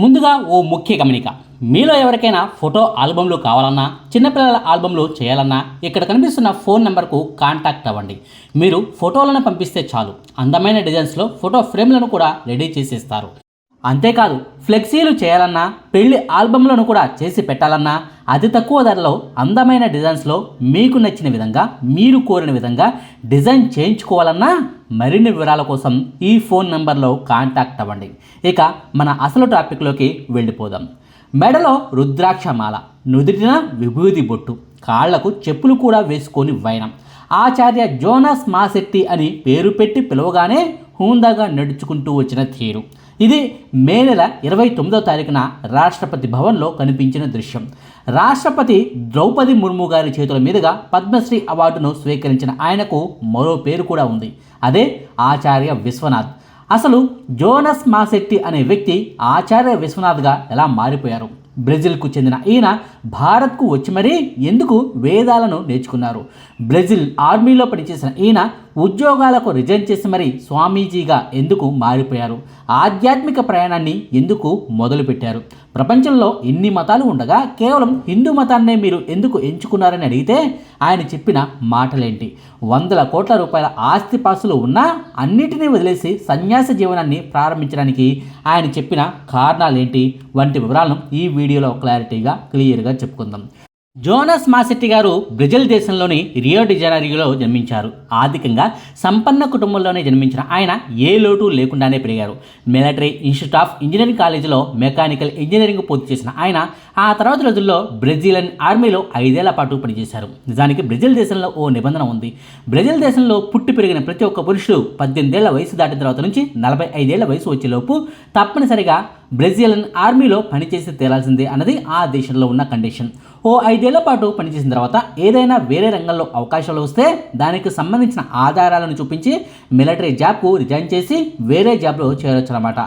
ముందుగా ఓ ముఖ్య గమనిక. మీలో ఎవరికైనా ఫోటో ఆల్బమ్లు కావాలన్నా చిన్నపిల్లల ఆల్బమ్లు చేయాలన్నా ఇక్కడ కనిపిస్తున్న ఫోన్ నెంబర్కు కాంటాక్ట్ అవ్వండి. మీరు ఫోటోలను పంపిస్తే చాలు. అందమైన డిజైన్స్లో ఫోటో ఫ్రేమ్లను కూడా రెడీ చేసేస్తారు. అంతేకాదు ఫ్లెక్సీలు చేయాలన్నా పెళ్ళి ఆల్బమ్లను కూడా చేసి పెట్టాలన్నా అతి తక్కువ ధరలో అందమైన డిజైన్స్లో మీకు నచ్చిన విధంగా మీరు కోరిన విధంగా డిజైన్ చేయించుకోవాలన్నా మరిన్ని వివరాల కోసం ఈ ఫోన్ నెంబర్లో కాంటాక్ట్ అవ్వండి. ఇక మన అసలు టాపిక్లోకి వెళ్ళిపోదాం. మెడలో రుద్రాక్షమాల నుదిటిన విభూతి బొట్టు కాళ్ళకు చెప్పులు కూడా వేసుకొని వైనం. ఆచార్య జోనస్ మాసెట్టి అని పేరు పెట్టి పిలవగానే హూందాగా నడుచుకుంటూ వచ్చిన తీరు ఇది మే నెల ఇరవై తొమ్మిదో తారీఖున రాష్ట్రపతి భవన్లో కనిపించిన దృశ్యం. రాష్ట్రపతి ద్రౌపది ముర్ము గారి చేతుల మీదుగా పద్మశ్రీ అవార్డును స్వీకరించిన ఆయనకు మరో పేరు కూడా ఉంది. అదే ఆచార్య విశ్వనాథ్. అసలు జోనస్ మాసెట్టి అనే వ్యక్తి ఆచార్య విశ్వనాథ్గా ఎలా మారిపోయారు? బ్రెజిల్కు చెందిన ఈయన భారత్కు వచ్చి మరీ ఎందుకు వేదాలను నేర్చుకున్నారు? బ్రెజిల్ ఆర్మీలో పనిచేసిన ఈయన ఉద్యోగాలకు రిజైన్ చేసి మరీ స్వామీజీగా ఎందుకు మారిపోయారు? ఆధ్యాత్మిక ప్రయాణాన్ని ఎందుకు మొదలుపెట్టారు? ప్రపంచంలో ఇన్ని మతాలు ఉండగా కేవలం హిందూ మతాన్నే మీరు ఎందుకు ఎంచుకున్నారని అడిగితే ఆయన చెప్పిన మాటలేంటి? వందల కోట్ల రూపాయల ఆస్తిపాస్తులు ఉన్నా అన్నిటినీ వదిలేసి సన్యాస జీవనాన్ని ప్రారంభించడానికి ఆయన చెప్పిన కారణాలేంటి? వంటి వివరాలను ఈ వీడియోలో క్లారిటీగా క్లియర్గా చెప్పుకుందాం. జోనస్ మాసెట్టి గారు బ్రెజిల్ దేశంలోని రియో డిజైనరీలో జన్మించారు. ఆర్థికంగా సంపన్న కుటుంబంలోనే జన్మించిన ఆయన ఏ లోటు లేకుండానే పెరిగారు. మిలిటరీ ఇన్స్టిట్యూట్ ఆఫ్ ఇంజనీరింగ్ కాలేజీలో మెకానికల్ ఇంజనీరింగ్ పూర్తి చేసిన ఆయన ఆ తర్వాత రోజుల్లో బ్రెజిలియన్ ఆర్మీలో ఐదేళ్ళ పాటు పనిచేశారు. నిజానికి బ్రెజిల్ దేశంలో ఓ నిబంధన ఉంది. బ్రెజిల్ దేశంలో పుట్టి పెరిగిన ప్రతి ఒక్క పురుషుడు పద్దెనిమిదేళ్ళ వయసు దాటిన తర్వాత నుంచి నలభై ఐదేళ్ళ వయసు వచ్చేలోపు తప్పనిసరిగా బ్రెజిలియన్ ఆర్మీలో పనిచేసి తేలాల్సిందే అన్నది ఆ దేశంలో ఉన్న కండిషన్. ఓ ఐదేళ్ళ పాటు పనిచేసిన తర్వాత ఏదైనా వేరే రంగంలో అవకాశాలు వస్తే దానికి సంబంధించిన ఆధారాలను చూపించి మిలిటరీ జాబ్కు రిజైన్ చేసి వేరే జాబ్లో చేరొచ్చు అనమాట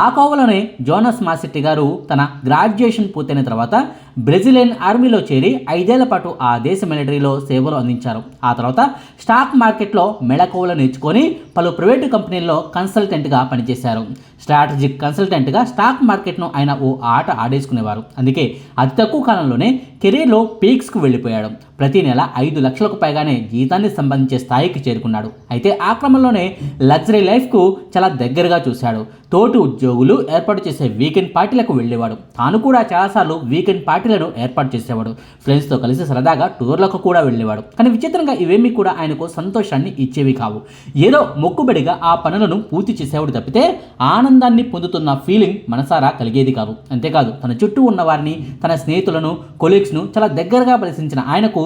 ఆ కోవలోనే జోనస్ మాసెట్టి గారు తన గ్రాడ్యుయేషన్ పూర్తయిన తర్వాత బ్రెజిలియన్ ఆర్మీలో చేరి ఐదేళ్ళ పాటు ఆ దేశ మిలిటరీలో సేవలు అందించారు. ఆ తర్వాత స్టాక్ మార్కెట్లో మెళకువలు నేర్చుకొని పలు ప్రైవేటు కంపెనీల్లో కన్సల్టెంట్గా పనిచేశారు. స్ట్రాటజిక్ కన్సల్టెంట్గా స్టాక్ మార్కెట్ను ఆయన ఓ ఆట ఆడేసుకునేవారు. అందుకే అతి తక్కువ కాలంలోనే కెరీర్లో పీక్స్కు వెళ్ళిపోయాడు. ప్రతి నెల ఐదు లక్షలకు పైగానే జీతాన్ని సంబంధించే స్థాయికి చేరుకున్నాడు. అయితే ఆ క్రమంలోనే లగ్జరీ లైఫ్కు చాలా దగ్గరగా చూశాడు. తోటి ఉద్యోగులు ఏర్పాటు చేసే వీకెండ్ పార్టీలకు వెళ్ళేవాడు. తాను కూడా చాలాసార్లు వీకెండ్ పార్టీలను ఏర్పాటు చేసేవాడు. ఫ్రెండ్స్తో కలిసి సరదాగా టూర్లకు కూడా వెళ్ళేవాడు. కానీ విచిత్రంగా ఇవేమీ కూడా ఆయనకు సంతోషాన్ని ఇచ్చేవి కావు. ఏదో మొక్కుబడిగా ఆ పనులను పూర్తి చేసేవాడు తప్పితే ఆనందాన్ని పొందుతున్న ఫీలింగ్ మనసారా కలిగేది కాదు. అంతేకాదు తన చుట్టూ ఉన్న వారిని తన స్నేహితులను కొలీగ్స్ను చాలా దగ్గరగా పరిశీలించిన ఆయనకు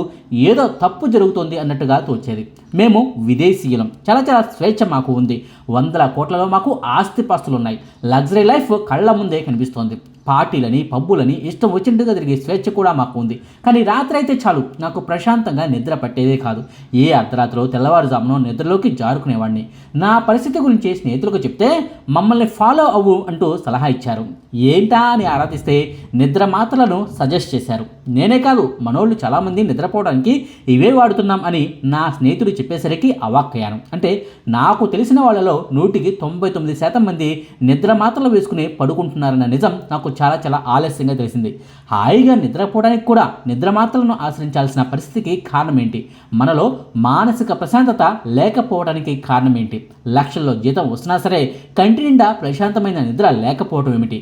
ఏదో తప్పు జరుగుతోంది అన్నట్టుగా తోచేది. మేము విదేశీయులం. చాలా చాలా స్వేచ్ఛ మాకు ఉంది. వందల కోట్లలో మాకు ఆస్తిపాస్తులు ఉన్నాయి లగ్జరీ లైఫ్ కళ్ళ ముందే కనిపిస్తోంది. పార్టీలని పబ్బులని ఇష్టం వచ్చినట్టుగా తిరిగే స్వేచ్ఛ కూడా మాకు ఉంది. కానీ రాత్రి అయితే చాలు. నాకు ప్రశాంతంగా నిద్ర పట్టేదే కాదు. ఏ అర్ధరాత్రిలో తెల్లవారుజామునో నిద్రలోకి జారుకునేవాడిని నా పరిస్థితి గురించి స్నేహితులకు చెప్తే మమ్మల్ని ఫాలో అవ్వు అంటూ సలహా ఇచ్చారు. ఏంటా అని ఆరాధిస్తే నిద్ర మాత్రలను సజెస్ట్ చేశారు. నేనే కాదు. మనోళ్ళు చాలామంది నిద్రపోవడానికి ఇవే వాడుతున్నాం అని నా స్నేహితుడు చెప్పేసరికి అవాక్కయ్యాను. అంటే నాకు తెలిసిన వాళ్ళలో నూటికి తొంభై తొమ్మిది శాతం మంది నిద్ర మాత్రలు వేసుకుని పడుకుంటున్నారన్న నిజం నాకు చాలా చాలా ఆలస్యంగా తెలిసింది. హాయిగా నిద్రపోవడానికి కూడా నిద్ర మాత్రలను ఆశ్రయించాల్సిన పరిస్థితికి కారణం ఏంటి? మనలో మానసిక ప్రశాంతత లేకపోవడానికి కారణం ఏంటి? లక్షల్లో జీతం వస్తున్నా సరే కంటి నిండా ప్రశాంతమైన నిద్ర లేకపోవడం ఏమిటి?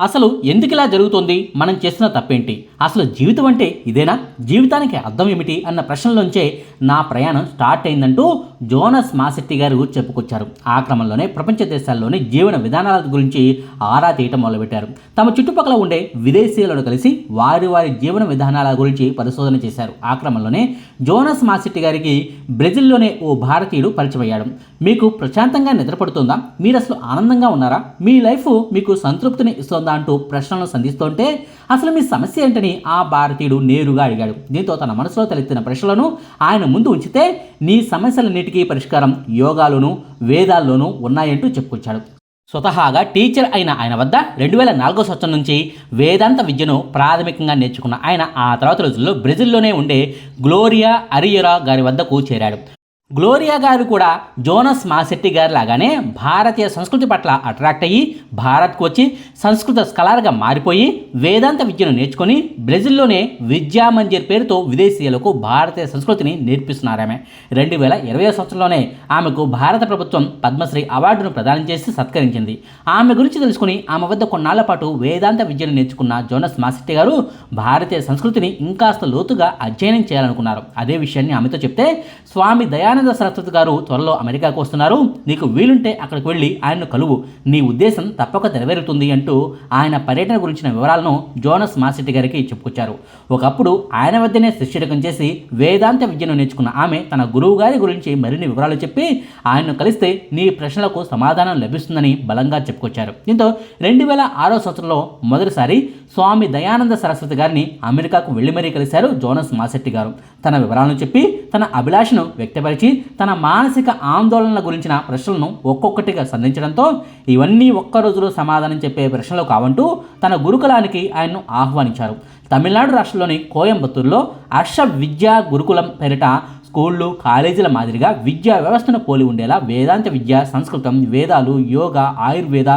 అసలు ఎందుకు ఇలా జరుగుతోంది? మనం చేస్తున్న తప్పేంటి? అసలు జీవితం అంటే ఇదేనా? జీవితానికి అర్థం ఏమిటి? అన్న ప్రశ్నలోంచే నా ప్రయాణం స్టార్ట్ అయిందంటూ జోనస్ మాసెట్టి గారు చెప్పుకొచ్చారు. ఆ క్రమంలోనే ప్రపంచ దేశాల్లోని జీవన విధానాల గురించి ఆరా తీయటం మొదలుపెట్టారు. తమ చుట్టుపక్కల ఉండే విదేశీయులను కలిసి వారి వారి జీవన విధానాల గురించి పరిశోధన చేశారు. ఆ క్రమంలోనే జోనస్ మాసెట్టి గారికి బ్రెజిల్లోనే ఓ భారతీయుడు పరిచయం అయ్యాడు మీకు ప్రశాంతంగా నిద్రపడుతుందా? మీరు అసలు ఆనందంగా ఉన్నారా? మీ లైఫ్ మీకు సంతృప్తిని ఇస్తుందా? అంటూ ప్రశ్నలను సంధిస్తుంటే అసలు మీ సమస్య ఏంటని ఆ భారతీయుడు నేరుగా అడిగాడు. దీంతో తన మనసులో తలెత్తిన ప్రశ్నలను ఆయన ముందు ఉంచితే నీ సమస్యలన్నిటికీ పరిష్కారం యోగాలోనూ వేదాల్లోనూ ఉన్నాయంటూ చెప్పుకొచ్చాడు. స్వతహాగా టీచర్ అయిన ఆయన వద్ద రెండు వేల నాలుగో సంవత్సరం నుంచి వేదాంత విద్యను ప్రాథమికంగా నేర్చుకున్న ఆయన ఆ తర్వాత రోజుల్లో బ్రెజిల్లోనే ఉండే గ్లోరియా అరియరా గారి వద్దకు చేరాడు. గ్లోరియా గారు కూడా జోనస్ మాసెట్టి గారి లాగానే భారతీయ సంస్కృతి పట్ల అట్రాక్ట్ అయ్యి భారత్కు వచ్చి సంస్కృత స్కలార్గా మారిపోయి వేదాంత విద్యను నేర్చుకొని బ్రెజిల్లోనే విద్యా మంజర్ పేరుతో విదేశీయులకు భారతీయ సంస్కృతిని నేర్పిస్తున్నారు ఆమె రెండు వేల ఇరవై సంవత్సరంలోనే ఆమెకు భారత ప్రభుత్వం పద్మశ్రీ అవార్డును ప్రదానం చేసి సత్కరించింది. ఆమె గురించి తెలుసుకుని ఆమె వద్ద కొన్నాళ్ళ పాటు వేదాంత విద్యను నేర్చుకున్న జోనస్ మాసెట్టి గారు భారతీయ సంస్కృతిని ఇంకాస్త లోతుగా అధ్యయనం చేయాలనుకున్నారు. అదే విషయాన్ని ఆమెతో చెప్తే స్వామి దయానంద సరస్వతి గారు త్వరలో అమెరికాకు వస్తున్నారు. నీకు వీలుంటే అక్కడికి వెళ్ళి ఆయన్ను కలువు. నీ ఉద్దేశం తప్పక నెరవేరుతుంది అంటూ ఆయన పర్యటన గురించిన వివరాలను జోనస్ మాసెట్టి గారికి చెప్పుకొచ్చారు. ఒకప్పుడు ఆయన వద్దనే శిష్యరకం చేసి వేదాంత విద్యను నేర్చుకున్న ఆమె తన గురువు గారి గురించి మరిన్ని వివరాలు చెప్పి ఆయన్ను కలిస్తే నీ ప్రశ్నలకు సమాధానం లభిస్తుందని బలంగా చెప్పుకొచ్చారు. దీంతో రెండు వేల ఆరో సంవత్సరంలో మొదటిసారి స్వామి దయానంద సరస్వతి గారిని అమెరికాకు వెళ్ళి మరీ కలిశారు జోనస్ మాసెట్టి గారు. తన వివరాలను చెప్పి తన అభిలాషను వ్యక్తపరిచి తన మానసిక ఆందోళనల గురించిన ప్రశ్నలను ఒక్కొక్కటిగా సంధించడంతో ఇవన్నీ ఒక్క రోజులో సమాధానం చెప్పే ప్రశ్నలు కావంటూ తన గురుకులానికి ఆయన్ను ఆహ్వానించారు. తమిళనాడు రాష్ట్రంలోని కోయంబత్తూరులో హర్ష విద్యా గురుకులం పేరిట స్కూళ్ళు కాలేజీల మాదిరిగా విద్యా వ్యవస్థను పోలి ఉండేలా వేదాంత విద్య సంస్కృతం వేదాలు యోగా ఆయుర్వేద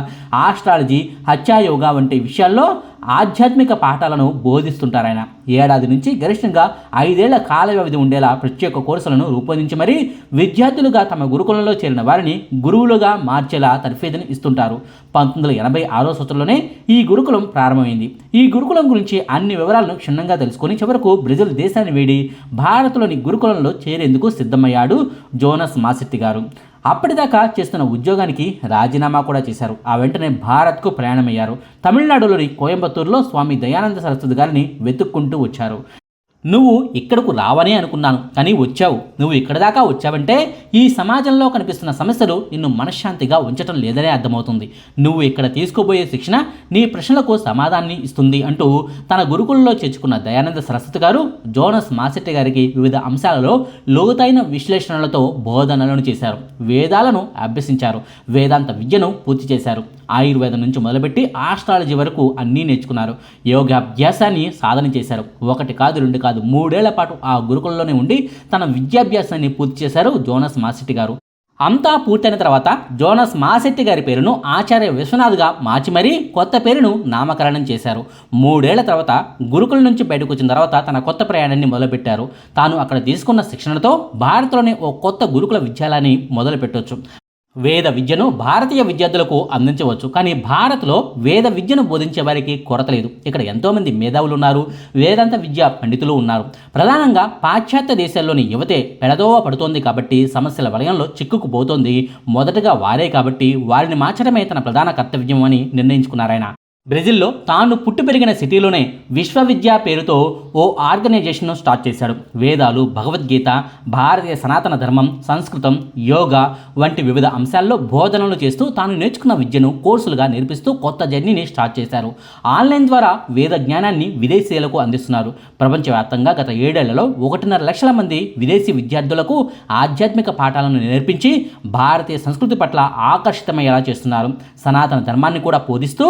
ఆస్ట్రాలజీ హత్యాయోగా వంటి విషయాల్లో ఆధ్యాత్మిక పాఠాలను బోధిస్తుంటారు ఆయన ఏడాది నుంచి గరిష్టంగా ఐదేళ్ళ కాల వ్యవధి ఉండేలా ప్రత్యేక కోర్సులను రూపొందించి మరీ విద్యార్థులుగా తమ గురుకులంలో చేరిన వారిని గురువులుగా మార్చేలా తర్ఫీదుని ఇస్తుంటారు. పంతొమ్మిది వందల ఎనభై ఆరో సంవత్సరంలోనే ఈ గురుకులం ప్రారంభమైంది. ఈ గురుకులం గురించి అన్ని వివరాలను క్షుణ్ణంగా తెలుసుకొని చివరకు బ్రెజిల్ దేశాన్ని వేడి భారత్లోని గురుకులంలో చేరేందుకు సిద్ధమయ్యాడు జోనస్ మాసెట్టి గారు. అప్పటిదాకా చేస్తున్న ఉద్యోగానికి రాజీనామా కూడా చేశారు. ఆ వెంటనే భారత్కు ప్రయాణమయ్యారు. తమిళనాడులోని కోయంబత్తూరులో స్వామి దయానంద సరస్వతి గారిని వెతుక్కుంటూ వచ్చారు. నువ్వు ఇక్కడకు రావనే అనుకున్నాను కానీ వచ్చావు. నువ్వు ఇక్కడ దాకా వచ్చావంటే ఈ సమాజంలో కనిపిస్తున్న సమస్యలు నిన్ను మనశ్శాంతిగా ఉంచటం లేదనే అర్థమవుతుంది. నువ్వు ఇక్కడ తీసుకోబోయే శిక్షణ నీ ప్రశ్నలకు సమాధానాన్ని ఇస్తుంది అంటూ తన గురుకుల్లో చేర్చుకున్న దయానంద సరస్వతి గారు జోనస్ మాసెట్టి గారికి వివిధ అంశాలలో లోతైన విశ్లేషణలతో బోధనలను చేశారు. వేదాలను అభ్యసించారు. వేదాంత విద్యను పూర్తి చేశారు. ఆయుర్వేదం నుంచి మొదలుపెట్టి ఆస్ట్రాలజీ వరకు అన్నీ నేర్చుకున్నారు. యోగాభ్యాసాన్ని సాధన చేశారు. ఒకటి కాదు రెండు కాదు మూడేళ్ళ పాటు ఆ గురుకులంలోనే ఉండి తన విద్యాభ్యాసాన్ని పూర్తి చేశారు జోనస్ మాసెట్టి గారు. అంతా పూర్తయిన తర్వాత జోనస్ మాసెట్టి గారి పేరును ఆచార్య విశ్వనాథ్గా మార్చి మరీ కొత్త పేరును నామకరణం చేశారు. మూడేళ్ళ తర్వాత గురుకుల నుంచి బయటకు వచ్చిన తర్వాత తన కొత్త ప్రయాణాన్ని మొదలుపెట్టారు. తాను అక్కడ తీసుకున్న శిక్షణతో భారత్లోనే ఓ కొత్త గురుకుల విద్యాలయాన్ని మొదలుపెట్టవచ్చు వేద విద్యను భారతీయ విద్యార్థులకు అందించవచ్చు. కానీ భారత్లో వేద విద్యను బోధించే వారికి కొరత లేదు. ఇక్కడ ఎంతోమంది మేధావులు ఉన్నారు వేదాంత విద్య పండితులు ఉన్నారు. ప్రధానంగా పాశ్చాత్య దేశాల్లోని యువతే పెడదోవ పడుతోంది కాబట్టి సమస్యల వలయంలో చిక్కుకుపోతోంది. మొదటగా వారే కాబట్టి వారిని మార్చడమే తన ప్రధాన కర్తవ్యం అని నిర్ణయించుకున్నారాయన. బ్రెజిల్లో తాను పుట్టి పెరిగిన సిటీలోనే విశ్వవిద్యా పేరుతో ఓ ఆర్గనైజేషన్ను స్టార్ట్ చేశాడు. వేదాలు భగవద్గీత భారతీయ సనాతన ధర్మం సంస్కృతం యోగా వంటి వివిధ అంశాల్లో బోధనలు చేస్తూ తాను నేర్చుకున్న విద్యను కోర్సులుగా నేర్పిస్తూ కొత్త జర్నీని స్టార్ట్ చేశారు. ఆన్లైన్ ద్వారా వేద జ్ఞానాన్ని విదేశీయులకు అందిస్తున్నారు. ప్రపంచవ్యాప్తంగా గత ఏడేళ్ళలో ఒకటిన్నర లక్షల మంది విదేశీ విద్యార్థులకు ఆధ్యాత్మిక పాఠాలను నేర్పించి భారతీయ సంస్కృతి పట్ల ఆకర్షితమయ్యేలా చేస్తున్నారు. సనాతన ధర్మాన్ని కూడా బోధిస్తూ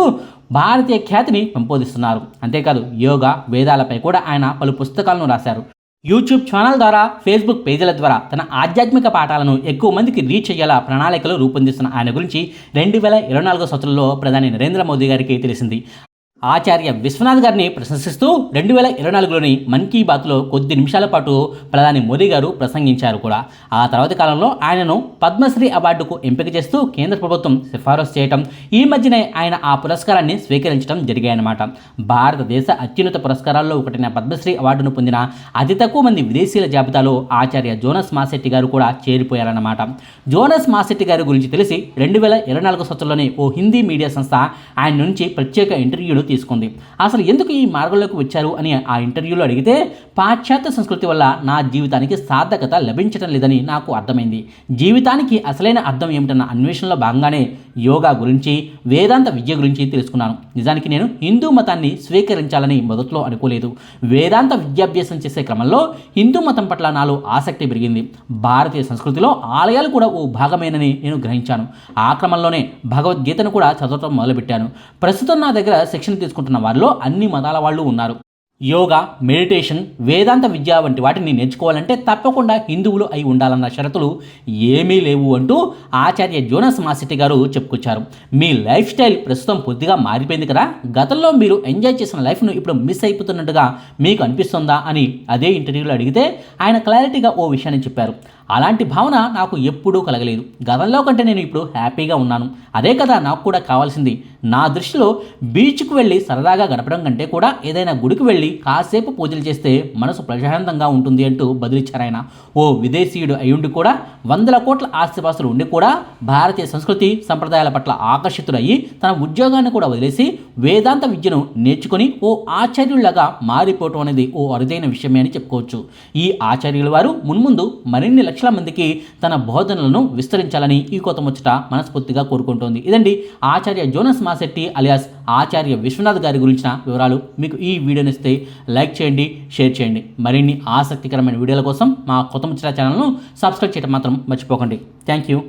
భారతీయ ఖ్యాతిని పెంపొందిస్తున్నారు. అంతేకాదు యోగా వేదాలపై కూడా ఆయన పలు పుస్తకాలను రాశారు. యూట్యూబ్ ఛానల్ ద్వారా ఫేస్బుక్ పేజీల ద్వారా తన ఆధ్యాత్మిక పాఠాలను ఎక్కువ మందికి రీచ్ అయ్యేలా ప్రణాళికలు రూపొందిస్తున్న ఆయన గురించి రెండు వేల ఇరవై నాలుగో సంవత్సరంలో ప్రధాని నరేంద్ర మోదీ గారికి తెలిసింది. ఆచార్య విశ్వనాథ్ గారిని ప్రశంసిస్తూ రెండు వేల ఇరవై నాలుగులోని మన్ కీ బాత్లో కొద్ది నిమిషాల పాటు ప్రధాని మోదీ గారు ప్రసంగించారు కూడా. ఆ తర్వాతి కాలంలో ఆయనను పద్మశ్రీ అవార్డుకు ఎంపిక చేస్తూ కేంద్ర ప్రభుత్వం సిఫారసు చేయటం ఈ మధ్యనే ఆయన ఆ పురస్కారాన్ని స్వీకరించడం జరిగాయన్నమాట. భారతదేశ అత్యున్నత పురస్కారాల్లో ఒకటైన పద్మశ్రీ అవార్డును పొందిన అతి తక్కువ మంది విదేశీయుల జాబితాలో ఆచార్య జోనస్ మాసెట్టి గారు కూడా చేరిపోయారన్నమాట. జోనస్ మాసెట్టి గారి గురించి తెలిసి రెండు వేల ఇరవై నాలుగు సంవత్సరంలోనే ఓ హిందీ మీడియా సంస్థ ఆయన నుంచి ప్రత్యేక ఇంటర్వ్యూలు తీసుకుంది. అసలు ఎందుకు ఈ మార్గంలోకి వచ్చారు అని ఆ ఇంటర్వ్యూలో అడిగితే పాశ్చాత్య సంస్కృతి వల్ల నా జీవితానికి సార్థకత లభించడం లేదని నాకు అర్థమైంది. జీవితానికి అసలైన అర్థం ఏమిటన్న అన్వేషణలో భాగంగానే యోగా గురించి వేదాంత విద్య గురించి తెలుసుకున్నాను. నిజానికి నేను హిందూ మతాన్ని స్వీకరించాలని మొదట్లో అనుకోలేదు. వేదాంత విద్యాభ్యాసం చేసే క్రమంలో హిందూ మతం పట్ల నాలో ఆసక్తి పెరిగింది. భారతీయ సంస్కృతిలో ఆలయాలు కూడా ఓ భాగమేనని నేను గ్రహించాను. ఆ క్రమంలోనే భగవద్గీతను కూడా చదవటం మొదలుపెట్టాను. ప్రస్తుతం నా దగ్గర శిక్షణ శిక్షణ తీసుకుంటున్న వారిలో అన్ని మతాల వాళ్ళు ఉన్నారు. యోగా మెడిటేషన్ వేదాంత విద్య వంటి వాటిని నేర్చుకోవాలంటే తప్పకుండా హిందువులు అయి ఉండాలన్న షరతులు ఏమీ లేవు అంటూ ఆచార్య జోనస్ మాసిటి గారు చెప్పుకొచ్చారు. మీ లైఫ్ స్టైల్ ప్రస్తుతం కొద్దిగా మారిపోయింది కదా? గతంలో మీరు ఎంజాయ్ చేసిన లైఫ్ను ఇప్పుడు మిస్ అయిపోతున్నట్టుగా మీకు అనిపిస్తుందా అని అదే ఇంటర్వ్యూలో అడిగితే ఆయన క్లారిటీగా ఓ విషయాన్ని చెప్పారు. అలాంటి భావన నాకు ఎప్పుడూ కలగలేదు. గతంలో కంటే నేను ఇప్పుడు హ్యాపీగా ఉన్నాను. అదే కదా నాకు కూడా కావాల్సింది. నా దృష్టిలో బీచ్కు వెళ్ళి సరదాగా గడపడం కంటే కూడా ఏదైనా గుడికి వెళ్ళి కాసేపు పూజలు చేస్తే మనసు ప్రశాంతంగా ఉంటుంది అంటూ బదులిచ్చారు ఆయన. ఓ విదేశీయుడు అయ్యుండి కూడా వందల కోట్ల ఆస్తిపాస్తులు ఉండి కూడా భారతీయ సంస్కృతి సంప్రదాయాల పట్ల ఆకర్షితుడయ్యి తన ఉద్యోగాన్ని కూడా వదిలేసి వేదాంత విద్యను నేర్చుకుని ఓ ఆచార్యుల్లాగా మారిపోవటం అనేది ఓ అరుదైన విషయమే అని చెప్పుకోవచ్చు. ఈ ఆచార్యుల వారు మున్ముందు మరిన్ని లక్షల మందికి తన బోధనలను విస్తరించాలని ఈ కొత్త ముచ్చట మనస్ఫూర్తిగా కోరుకుంటోంది. ఇదండి Acharya Jonas Masetti alias Acharya Vishwanath గారి గురించిన వివరాలు. మీకు ఈ వీడియోని ఇస్తే లైక్ చేయండి షేర్ చేయండి. మరిన్ని ఆసక్తికరమైన వీడియోల కోసం మా కొత్త ముచ్చట ఛానల్ను సబ్స్క్రైబ్ చేయడం మాత్రం మర్చిపోకండి. Thank you.